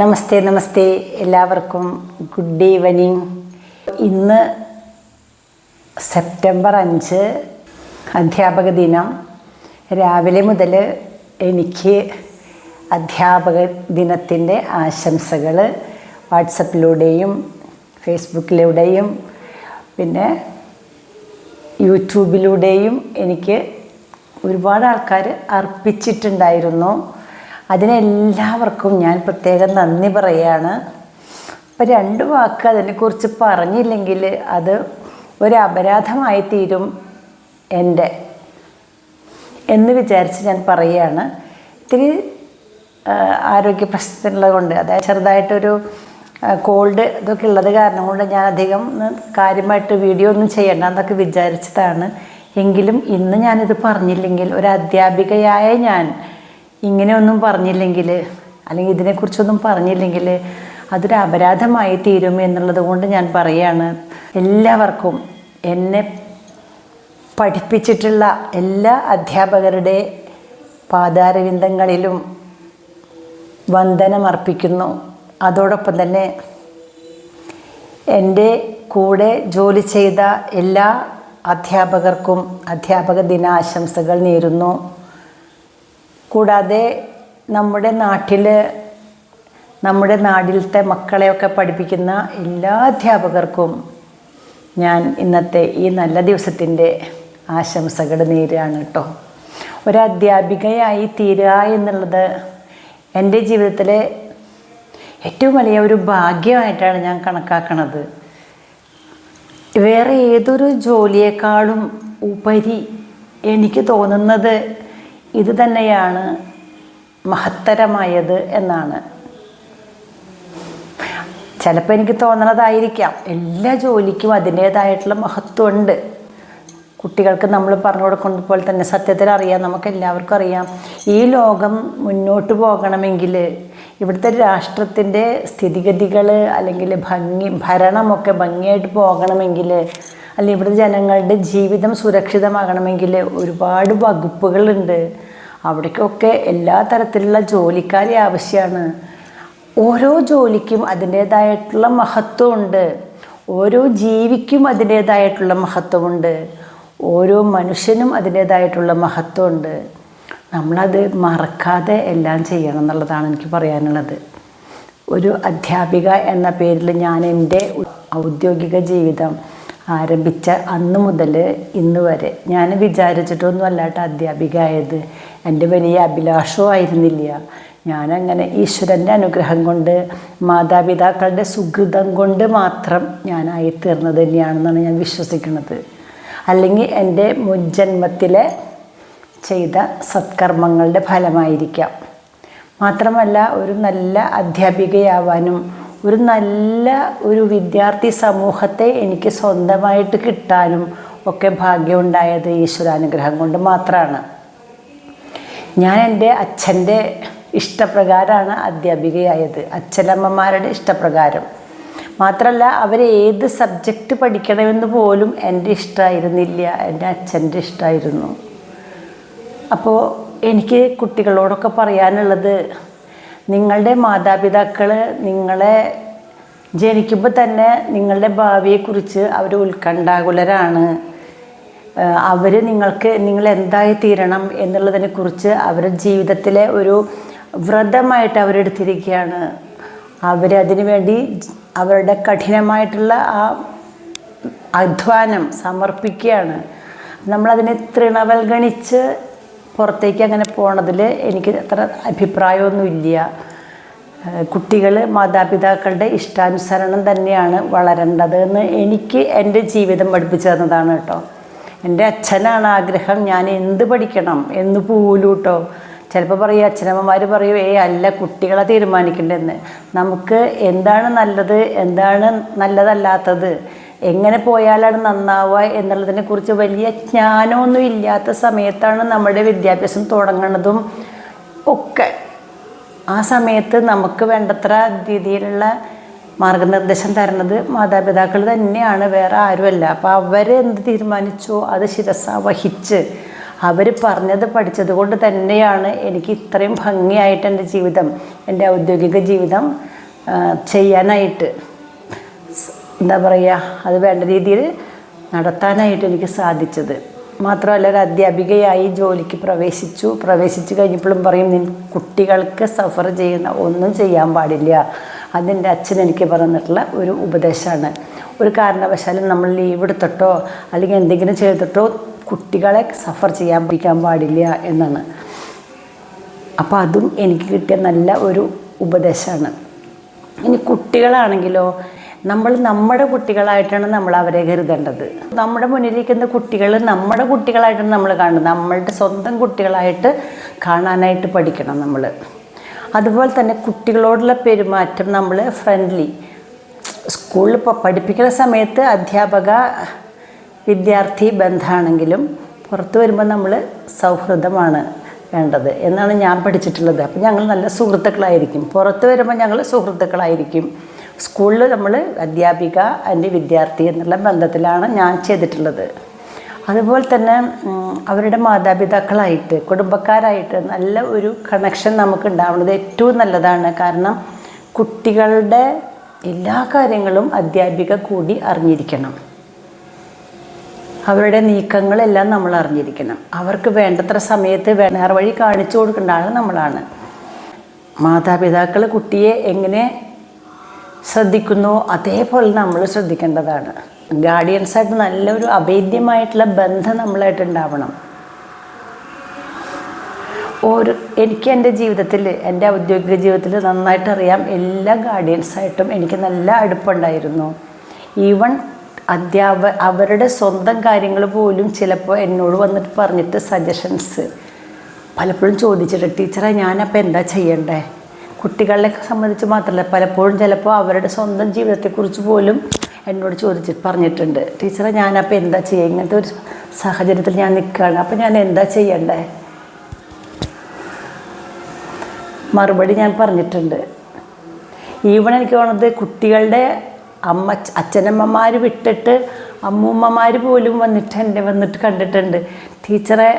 നമസ്തേ നമസ്തേ എല്ലാവർക്കും. Good evening ഇന്ന് September അഞ്ച് അധ്യാപക ദിനം. രാവിലെ മുതൽ എനിക്ക് അധ്യാപക ദിനത്തിന്റെ ആശംസകൾ വാട്സപ്പിലൂടെയും ഫേസ്ബുക്കിലൂടെയും പിന്നെ യൂട്യൂബിലൂടെയും എനിക്ക് ഒരുപാട് ആൾക്കാർ അർപ്പിച്ചിട്ടുണ്ടായിരുന്നു. അതിനെല്ലാവർക്കും ഞാൻ പ്രത്യേകം നന്ദി പറയുകയാണ് അപ്പം രണ്ട് വാക്ക് അതിനെക്കുറിച്ച് പറഞ്ഞില്ലെങ്കിൽ അത് ഒരു അപരാധമായി തീരും എന്റെ എന്ന് വിചാരിച്ച് ഞാൻ പറയുകയാണ്. ഇത്തിരി ആരോഗ്യ പ്രശ്നത്തിനുള്ളത് കൊണ്ട് അതായത് ചെറുതായിട്ടൊരു കോൾഡ് ഇതൊക്കെ ഉള്ളത് കാരണം കൊണ്ട് ഞാൻ അധികം കാര്യമായിട്ട് വീഡിയോ ഒന്നും ചെയ്യണ്ട എന്നൊക്കെ വിചാരിച്ചതാണ്. എങ്കിലും ഇന്ന് ഞാനിത് പറഞ്ഞില്ലെങ്കിൽ ഒരു അധ്യാപികയായ ഞാൻ ഇങ്ങനെയൊന്നും പറഞ്ഞില്ലെങ്കിൽ അല്ലെങ്കിൽ ഇതിനെക്കുറിച്ചൊന്നും പറഞ്ഞില്ലെങ്കിൽ അതൊരു അപരാധമായി തീരും എന്നുള്ളത് കൊണ്ട് ഞാൻ പറയുകയാണ് എല്ലാവർക്കും എന്നെ പഠിപ്പിച്ചിട്ടുള്ള എല്ലാ അധ്യാപകരുടെ പാതാരവിന്ദങ്ങളിലും വന്ദനമർപ്പിക്കുന്നു അതോടൊപ്പം തന്നെ എന്റെ കൂടെ ജോലി ചെയ്ത എല്ലാ അധ്യാപകർക്കും അധ്യാപക ദിനാശംസകൾ നേരുന്നു. കൂടാതെ നമ്മുടെ നാട്ടിൽ നമ്മുടെ നാടിലത്തെ മക്കളെയൊക്കെ പഠിപ്പിക്കുന്ന എല്ലാ അധ്യാപകർക്കും ഞാൻ ഇന്നത്തെ ഈ നല്ല ദിവസത്തിന്റെ ആശംസകൾ നേരുകയാണ് കേട്ടോ. ഒരധ്യാപികയായി തീരുക എന്നുള്ളത് എന്റെ ജീവിതത്തിലെ ഏറ്റവും വലിയ ഒരു ഭാഗ്യമായിട്ടാണ് ഞാൻ കണക്കാക്കണത്. വേറെ ഏതൊരു ജോലിയേക്കാളും ഉപരി എനിക്ക് തോന്നുന്നത് ഇത് തന്നെയാണ് മഹത്തരമായത് എന്നാണ്. ചിലപ്പോൾ എനിക്ക് തോന്നണതായിരിക്കാം. എല്ലാ ജോലിക്കും അതിന്റേതായിട്ടുള്ള മഹത്വമുണ്ട്. കുട്ടികൾക്ക് നമ്മൾ പറഞ്ഞു കൊടുക്കുന്നത് പോലെ തന്നെ സത്യത്തിൽ അറിയാം നമുക്ക് എല്ലാവർക്കും അറിയാം. ഈ ലോകം മുന്നോട്ട് പോകണമെങ്കിൽ ഇവിടുത്തെ രാഷ്ട്രത്തിന്റെ സ്ഥിതിഗതികൾ അല്ലെങ്കിൽ ഭംഗി ഭരണമൊക്കെ ഭംഗിയായിട്ട് പോകണമെങ്കിൽ അല്ലെങ്കിൽ ഇവിടുത്തെ ജനങ്ങളുടെ ജീവിതം സുരക്ഷിതമാകണമെങ്കിൽ ഒരുപാട് വകുപ്പുകളുണ്ട്. അവിടേക്കൊക്കെ എല്ലാ തരത്തിലുള്ള ജോലിക്കാരെ ആവശ്യമാണ് ഓരോ ജോലിക്കും അതിന്റേതായിട്ടുള്ള മഹത്വമുണ്ട്. ഓരോ ജീവിക്കും അതിന്റേതായിട്ടുള്ള മഹത്വമുണ്ട്. ഓരോ മനുഷ്യനും അതിന്റേതായിട്ടുള്ള മഹത്വമുണ്ട്. നമ്മളത് മറക്കാതെ എല്ലാം ചെയ്യണം എന്നുള്ളതാണ് എനിക്ക് പറയാനുള്ളത്. ഒരു അധ്യാപിക എന്ന പേരിൽ ഞാൻ എന്റെ ഔദ്യോഗിക ജീവിതം ആരംഭിച്ച അന്ന് മുതൽ ഇന്ന് വരെ. ഞാൻ വിചാരിച്ചിട്ടൊന്നും അല്ലാട്ട അധ്യാപിക ആയത്. എന്റെ വലിയ അഭിലാഷവും ആയിരുന്നില്ല. ഞാനങ്ങനെ ഈശ്വരന്റെ അനുഗ്രഹം കൊണ്ട് മാതാപിതാക്കളുടെ സുഹൃതം കൊണ്ട് മാത്രം ഞാനായി തീർന്നത് തന്നെയാണെന്നാണ് ഞാൻ വിശ്വസിക്കുന്നത്. അല്ലെങ്കിൽ എന്റെ മുൻജന്മത്തിലെ ചെയ്ത സത്കർമ്മങ്ങളുടെ ഫലമായിരിക്കാം. മാത്രമല്ല ഒരു നല്ല അധ്യാപികയാവാനും ഒരു നല്ല ഒരു വിദ്യാർത്ഥി സമൂഹത്തെ എനിക്ക് സ്വന്തമായിട്ട് കിട്ടാനും ഒക്കെ ഭാഗ്യമുണ്ടായത് ഈശ്വരാനുഗ്രഹം കൊണ്ട് മാത്രമാണ്. ഞാൻ എന്റെ അച്ഛന്റെ ഇഷ്ടപ്രകാരമാണ് അധ്യാപികയായത്. അച്ഛനമ്മമാരുടെ ഇഷ്ടപ്രകാരം. മാത്രമല്ല അവർ ഏത് സബ്ജക്റ്റ് പഠിക്കണമെന്ന് പോലും എന്റെ ഇഷ്ടമായിരുന്നില്ല എന്റെ അച്ഛന്റെ ഇഷ്ടമായിരുന്നു അപ്പോൾ എനിക്ക് കുട്ടികളോടൊക്കെ പറയാനുള്ളത് നിങ്ങളുടെ മാതാപിതാക്കൾ നിങ്ങളെ ജനിക്കുമ്പോൾ തന്നെ നിങ്ങളുടെ ഭാവിയെക്കുറിച്ച് അവർ ഉത്കണ്ഠാകുലരാണ്. അവർ നിങ്ങൾക്ക് നിങ്ങൾ എന്തായി തീരണം എന്നുള്ളതിനെ കുറിച്ച് അവരുടെ ജീവിതത്തിലെ ഒരു വ്രതമായിട്ട് അവരെടുത്തിരിക്കുകയാണ്. അവരതിനു വേണ്ടി അവരുടെ കഠിനമായിട്ടുള്ള ആ അധ്വാനം സമർപ്പിക്കുകയാണ്. നമ്മളതിനെ തൃണവൽഗണിച്ച് പുറത്തേക്ക് അങ്ങനെ പോണതിൽ എനിക്ക് അത്ര അഭിപ്രായമൊന്നുമില്ല കുട്ടികൾ മാതാപിതാക്കളുടെ ഇഷ്ടാനുസരണം തന്നെയാണ് വളരേണ്ടത് എന്ന് എനിക്ക് എന്റെ ജീവിതം പഠിപ്പിച്ചു തന്നതാണ് കേട്ടോ. എന്റെ അച്ഛനാണ് ആഗ്രഹം ഞാൻ എന്ത് പഠിക്കണം എന്ന് പോലും കേട്ടോ ചിലപ്പോൾ പറയും അച്ഛനമ്മമാർ പറയും ഏ അല്ല കുട്ടികളെ തീരുമാനിക്കേണ്ടതെന്ന് നമുക്ക് എന്താണ് നല്ലത് എന്താണ് നല്ലതല്ലാത്തത് എങ്ങനെ പോയാലാണ് നന്നാവുക എന്നുള്ളതിനെ കുറിച്ച് വലിയ ജ്ഞാനമൊന്നും ഇല്ലാത്ത സമയത്താണ് നമ്മുടെ വിദ്യാഭ്യാസം തുടങ്ങുന്നതും ഒക്കെ. ആ സമയത്ത് നമുക്ക് വേണ്ടത്ര രീതിയിലുള്ള മാർഗനിർദ്ദേശം തരുന്നത് മാതാപിതാക്കൾ തന്നെയാണ് വേറെ ആരുമല്ല. അപ്പോൾ അവരെന്ത് തീരുമാനിച്ചോ? അത് ശിരസ വഹിച്ച്. അവർ പറഞ്ഞത് പഠിച്ചത് കൊണ്ട് തന്നെയാണ് എനിക്ക് ഇത്രയും ഭംഗിയായിട്ട് എന്റെ ജീവിതം എന്റെ ഔദ്യോഗിക ജീവിതം ചെയ്യാനായിട്ട് എന്താ പറയുക അത് വേണ്ട രീതിയിൽ നടത്താനായിട്ട് എനിക്ക് സാധിച്ചത്. മാത്രമല്ല ഒരു അധ്യാപികയായി ജോലിക്ക് പ്രവേശിച്ചു. പ്രവേശിച്ചു കഴിഞ്ഞപ്പോഴും പറയും കുട്ടികൾക്ക് സഫർ ചെയ്യുന്ന ഒന്നും ചെയ്യാൻ പാടില്ല. അതിന്റെ അച്ഛൻ എനിക്ക് പറഞ്ഞിട്ടുള്ള ഒരു ഉപദേശമാണ്. ഒരു കാരണവശാലും നമ്മൾ ലീവ് എടുത്തിട്ടോ അല്ലെങ്കിൽ എന്തെങ്കിലും ചെയ്തിട്ടോ കുട്ടികളെ സഫർ ചെയ്യാൻ പിടിക്കാൻ പാടില്ല എന്നാണ്. അപ്പോൾ അതും എനിക്ക് കിട്ടിയ നല്ല ഒരു ഉപദേശമാണ്. ഇനി കുട്ടികളാണെങ്കിലോ നമ്മൾ നമ്മുടെ കുട്ടികളായിട്ടാണ് നമ്മൾ അവരെ കരുതേണ്ടത്. നമ്മുടെ മുന്നിലിരിക്കുന്ന കുട്ടികൾ നമ്മുടെ കുട്ടികളായിട്ടാണ് നമ്മൾ കാണുന്നത്. നമ്മളുടെ സ്വന്തം കുട്ടികളായിട്ട് കാണാനായിട്ട് പഠിക്കണം നമ്മൾ. അതുപോലെ തന്നെ കുട്ടികളോടുള്ള പെരുമാറ്റം നമ്മൾ ഫ്രണ്ട്ലി സ്കൂളിൽ ഇപ്പോൾ പഠിപ്പിക്കുന്ന സമയത്ത് അധ്യാപക വിദ്യാർത്ഥി ബന്ധമാണെങ്കിലും പുറത്ത് വരുമ്പോൾ നമ്മൾ സൗഹൃദമാണ് വേണ്ടത് എന്നാണ് ഞാൻ പഠിച്ചിട്ടുള്ളത്. അപ്പോൾ ഞങ്ങൾ നല്ല സുഹൃത്തുക്കളായിരിക്കും. പുറത്ത് വരുമ്പോൾ ഞങ്ങൾ സുഹൃത്തുക്കളായിരിക്കും. സ്കൂളിൽ നമ്മൾ അധ്യാപിക എന്റെ വിദ്യാർത്ഥി എന്നുള്ള ബന്ധത്തിലാണ് ഞാൻ ചെയ്തിട്ടുള്ളത്. അതുപോലെ തന്നെ അവരുടെ മാതാപിതാക്കളായിട്ട് കുടുംബക്കാരായിട്ട് നല്ല ഒരു കണക്ഷൻ നമുക്ക് ഉണ്ടാവുന്നത് ഏറ്റവും നല്ലതാണ്. കാരണം കുട്ടികളുടെ എല്ലാ കാര്യങ്ങളും അധ്യാപിക കൂടി അറിഞ്ഞിരിക്കണം. അവരുടെ നീക്കങ്ങളെല്ലാം നമ്മൾ അറിഞ്ഞിരിക്കണം. അവർക്ക് വേണ്ടത്ര സമയത്ത് നേർവഴി കാണിച്ചു കൊടുക്കേണ്ട നമ്മളാണ്. മാതാപിതാക്കൾ കുട്ടിയെ എങ്ങനെ ശ്രദ്ധിക്കുന്നു അതേപോലെ നമ്മൾ ശ്രദ്ധിക്കേണ്ടതാണ്. ഗാർഡിയൻസായിട്ട് നല്ലൊരു അഭേദ്യമായിട്ടുള്ള ബന്ധം നമ്മളായിട്ട് ഉണ്ടാവണം. ഒരു എനിക്ക് എന്റെ ജീവിതത്തിൽ എന്റെ ഔദ്യോഗിക ജീവിതത്തിൽ നന്നായിട്ട് അറിയാം എല്ലാ ഗാർഡിയൻസായിട്ടും എനിക്ക് നല്ല അടുപ്പുണ്ടായിരുന്നു. ഈവൺ അധ്യാപ അവരുടെ സ്വന്തം കാര്യങ്ങൾ പോലും ചിലപ്പോൾ എന്നോട് വന്നിട്ട് പറഞ്ഞിട്ട് സജഷൻസ് പലപ്പോഴും ചോദിച്ചിട്ട് ടീച്ചറെ ഞാനപ്പോൾ എന്താ ചെയ്യണ്ടേ? കുട്ടികളെ സംബന്ധിച്ച് മാത്രമല്ല പലപ്പോഴും ചിലപ്പോൾ അവരുടെ സ്വന്തം ജീവിതത്തെക്കുറിച്ച് പോലും എന്നോട് ചോദിച്ചിട്ട് പറഞ്ഞിട്ടുണ്ട് ടീച്ചറെ ഞാനപ്പോൾ എന്താ ചെയ്യുക ഇങ്ങനത്തെ ഒരു സാഹചര്യത്തിൽ ഞാൻ നിൽക്കുകയാണ്. അപ്പോൾ ഞാൻ എന്താ ചെയ്യണ്ടേ? മറുപടി ഞാൻ പറഞ്ഞിട്ടുണ്ട് ഈവൺ എനിക്ക് തോന്നുന്നത് കുട്ടികളുടെ അമ്മ അച്ഛനമ്മമാർ വിട്ടിട്ട് അമ്മൂമ്മമാർ പോലും വന്നിട്ട് എന്റെ വന്നിട്ട് കണ്ടിട്ടുണ്ട്. ടീച്ചറെ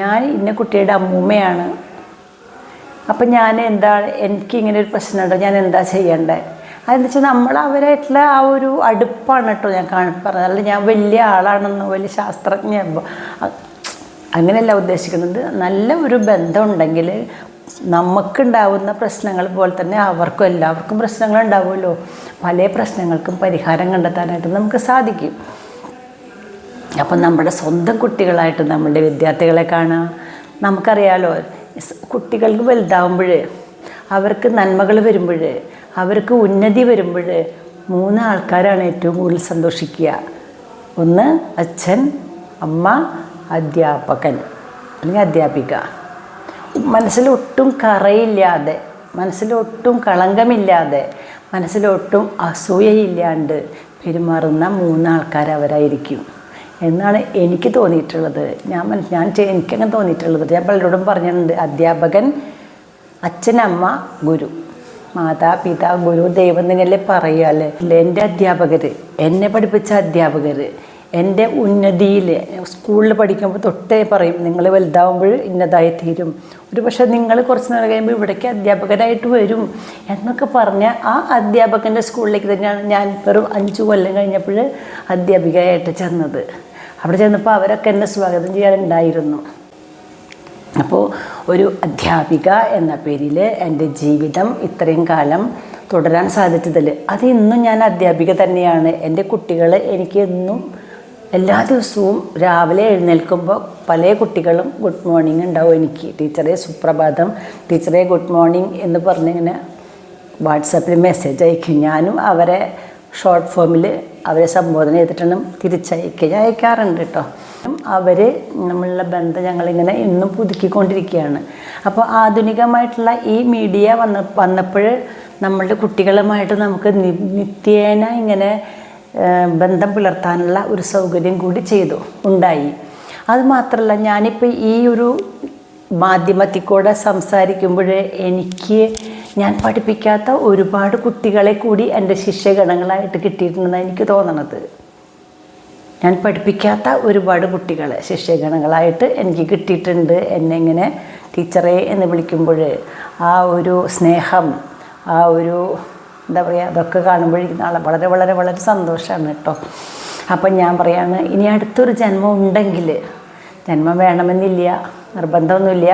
ഞാൻ ഇന്ന കുട്ടിയുടെ അമ്മൂമ്മയാണ്. അപ്പം ഞാൻ എന്താണ് എനിക്ക് ഇങ്ങനെ ഒരു പ്രശ്നമുണ്ടോ? ഞാൻ എന്താ ചെയ്യണ്ടേ? അതെന്ന് വെച്ചാൽ നമ്മൾ അവരായിട്ടുള്ള ആ ഒരു അടുപ്പാണ് കേട്ടോ ഞാൻ കാണി പറഞ്ഞത്. അല്ല ഞാൻ വലിയ ആളാണെന്നോ വലിയ ശാസ്ത്രജ്ഞ അങ്ങനെയല്ല ഉദ്ദേശിക്കുന്നത്. നല്ല ഒരു ബന്ധം ഉണ്ടെങ്കിൽ നമുക്കുണ്ടാവുന്ന പ്രശ്നങ്ങൾ പോലെ തന്നെ അവർക്കും എല്ലാവർക്കും പ്രശ്നങ്ങൾ ഉണ്ടാവുമല്ലോ പല പ്രശ്നങ്ങൾക്കും പരിഹാരം കണ്ടെത്താനായിട്ട് നമുക്ക് സാധിക്കും. അപ്പം നമ്മുടെ സ്വന്തം കുട്ടികളായിട്ട് നമ്മുടെ വിദ്യാർത്ഥികളെ കാണാം. നമുക്കറിയാലോ കുട്ടികൾക്ക് വലുതാവുമ്പോൾ അവർക്ക് നന്മകൾ വരുമ്പോൾ അവർക്ക് ഉന്നതി വരുമ്പോൾ മൂന്ന് ആൾക്കാരാണ് ഏറ്റവും കൂടുതൽ സന്തോഷിക്കുക. ഒന്ന് അച്ഛൻ അമ്മ അധ്യാപകൻ അല്ലെങ്കിൽ അധ്യാപിക. മനസ്സിലൊട്ടും കറയില്ലാതെ മനസ്സിലൊട്ടും കളങ്കമില്ലാതെ മനസ്സിലൊട്ടും അസൂയയില്ലാണ്ട് പെരുമാറുന്ന മൂന്നാൾക്കാർ അവരായിരിക്കും. എന്നാണ് എനിക്ക് തോന്നിയിട്ടുള്ളത്. ഞാൻ ഞാൻ എനിക്കങ്ങനെ തോന്നിയിട്ടുള്ളത്. ഞാൻ പലരോടും പറഞ്ഞിട്ടുണ്ട് അധ്യാപകൻ അച്ഛനമ്മ ഗുരു മാതാപിതാ ഗുരു ദൈവം തന്നെയല്ലേ ഇല്ല എന്റെ അധ്യാപകർ എന്നെ പഠിപ്പിച്ച അധ്യാപകർ എന്റെ ഉന്നതിയിൽ സ്കൂളിൽ പഠിക്കുമ്പോൾ തൊട്ടേ പറയും നിങ്ങൾ വലുതാവുമ്പോൾ ഇന്നതായി തീരും. ഒരു പക്ഷേ നിങ്ങൾ കുറച്ച് നേരം കഴിയുമ്പോൾ ഇവിടേക്ക് അധ്യാപകരായിട്ട് വരും എന്നൊക്കെ പറഞ്ഞ ആ അധ്യാപകന്റെ സ്കൂളിലേക്ക് തന്നെയാണ് ഞാൻ വെറും അഞ്ച് കൊല്ലം കഴിഞ്ഞപ്പോൾ അധ്യാപികയായിട്ട് ചെന്നത്. അവിടെ ചെന്നപ്പോൾ അവരൊക്കെ എന്നെ സ്വാഗതം ചെയ്യാനുണ്ടായിരുന്നു അപ്പോൾ ഒരു അധ്യാപിക എന്ന പേരിൽ എന്റെ ജീവിതം ഇത്രയും കാലം തുടരാൻ സാധിച്ചതിൽ അത് ഇന്നും ഞാൻ അധ്യാപിക തന്നെയാണ്. എന്റെ കുട്ടികൾ എനിക്ക് എന്നും എല്ലാ ദിവസവും രാവിലെ എഴുന്നേൽക്കുമ്പോൾ പല കുട്ടികളും ഗുഡ് മോർണിംഗ് ഉണ്ടാവും എനിക്ക്. ടീച്ചറെ സുപ്രഭാതം ടീച്ചറെ ഗുഡ് മോർണിംഗ് എന്ന് പറഞ്ഞിങ്ങനെ വാട്സാപ്പിൽ മെസ്സേജ് അയക്കും. ഞാനും അവരെ ഷോർട്ട് ഫോമിൽ അവരെ സംബോധന ചെയ്തിട്ടാണ് തിരിച്ചയക്കുക അയക്കാറുണ്ട് കേട്ടോ അവർ നമ്മളുടെ ബന്ധം ഞങ്ങളിങ്ങനെ ഇന്നും പുതുക്കിക്കൊണ്ടിരിക്കുകയാണ്. അപ്പോൾ ആധുനികമായിട്ടുള്ള ഈ മീഡിയ വന്ന വന്നപ്പോൾ നമ്മളുടെ കുട്ടികളുമായിട്ട് നമുക്ക് നിത്യേന ഇങ്ങനെ ബന്ധം പുലർത്താനുള്ള ഒരു സൗകര്യം കൂടി ചെയ്തു ഉണ്ടായി. അതുമാത്രമല്ല ഞാനിപ്പോൾ ഈ ഒരു മാധ്യമത്തിൽ കൂടെ സംസാരിക്കുമ്പോൾ എനിക്ക് ഞാൻ പഠിപ്പിക്കാത്ത ഒരുപാട് കുട്ടികളെ കൂടി എന്റെ ശിഷ്യഗണങ്ങളായിട്ട് കിട്ടിയിട്ടുണ്ടെന്നാണ് എനിക്ക് തോന്നണത്. ഞാൻ പഠിപ്പിക്കാത്ത ഒരുപാട് കുട്ടികൾ ശിഷ്യഗണങ്ങളായിട്ട് എനിക്ക് കിട്ടിയിട്ടുണ്ട്. എന്നെ ഇങ്ങനെ ടീച്ചറെ എന്ന് വിളിക്കുമ്പോൾ ആ ഒരു സ്നേഹം ആ ഒരു എന്താ പറയുക അതൊക്കെ കാണുമ്പോഴേക്കും നാളെ വളരെ വളരെ വളരെ സന്തോഷമാണ് കേട്ടോ. അപ്പം ഞാൻ പറയാണ് ഇനി അടുത്തൊരു ജന്മം ഉണ്ടെങ്കിൽ ജന്മം വേണമെന്നില്ല നിർബന്ധമൊന്നുമില്ല.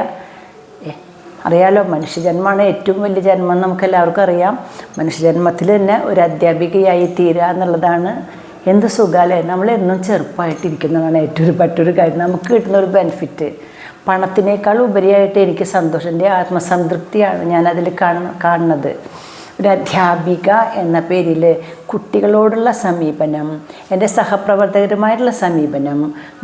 അറിയാലോ മനുഷ്യജന്മമാണ് ഏറ്റവും വലിയ ജന്മം നമുക്കെല്ലാവർക്കും അറിയാം. മനുഷ്യജന്മത്തിൽ തന്നെ ഒരു അധ്യാപികയായി തീരുക എന്നുള്ളതാണ് എന്ത് സുഖമല്ലേ നമ്മളെന്നും ചെറുപ്പമായിട്ടിരിക്കുന്നതാണ് ഏറ്റവും പറ്റൊരു കാര്യം. നമുക്ക് കിട്ടുന്ന ഒരു ബെനിഫിറ്റ് പണത്തിനേക്കാൾ ഉപരിയായിട്ട് എനിക്ക് സന്തോഷം. എന്റെ ആത്മസംതൃപ്തിയാണ് ഞാനതിൽ കാണ കാണുന്നത്. ഒരു അധ്യാപിക എന്ന പേരിൽ കുട്ടികളോടുള്ള സമീപനം എന്റെ സഹപ്രവർത്തകരുമായിട്ടുള്ള സമീപനം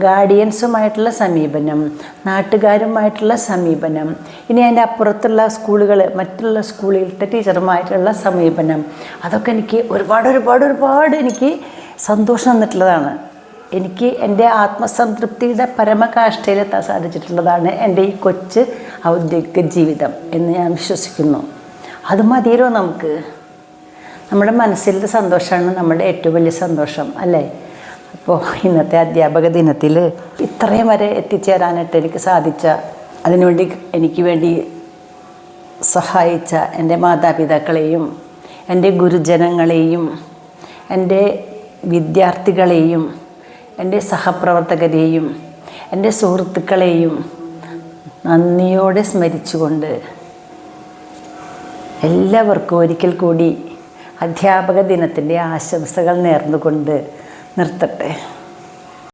ഗാർഡിയൻസുമായിട്ടുള്ള സമീപനം നാട്ടുകാരുമായിട്ടുള്ള സമീപനം ഇനി അതിന്റെ അപ്പുറത്തുള്ള സ്കൂളുകൾ മറ്റുള്ള സ്കൂളിലത്തെ ടീച്ചറുമായിട്ടുള്ള സമീപനം. അതൊക്കെ എനിക്ക് ഒരുപാട് ഒരുപാട് ഒരുപാട് എനിക്ക് സന്തോഷം തന്നിട്ടുള്ളതാണ്. എനിക്ക് എന്റെ ആത്മസംതൃപ്തിയുടെ പരമകാഷ്ഠയിലെത്താൻ സാധിച്ചിട്ടുള്ളതാണ് എന്റെ ഈ കൊച്ച് ഔദ്യോഗിക ജീവിതം എന്ന് ഞാൻ വിശ്വസിക്കുന്നു. അത് മതിയല്ലോ നമുക്ക്. നമ്മുടെ മനസ്സിലെ സന്തോഷമാണ് നമ്മുടെ ഏറ്റവും വലിയ സന്തോഷം അല്ലേ? അപ്പോൾ ഇന്നത്തെ അധ്യാപക ദിനത്തിൽ ഇത്രയും വരെ എത്തിച്ചേരാനായിട്ട് എനിക്ക് സാധിച്ച അതിനുവേണ്ടി എനിക്ക് വേണ്ടി സഹായിച്ച എന്റെ മാതാപിതാക്കളെയും എന്റെ ഗുരുജനങ്ങളെയും എന്റെ വിദ്യാർത്ഥികളെയും എന്റെ സഹപ്രവർത്തകരെയും എന്റെ സുഹൃത്തുക്കളെയും നന്ദിയോടെ സ്മരിച്ചുകൊണ്ട് എല്ലാവർക്കും ഒരിക്കൽ കൂടി അധ്യാപക ദിനത്തിന്റെ ആശംസകൾ നേർന്നുകൊണ്ട് നിർത്തട്ടെ.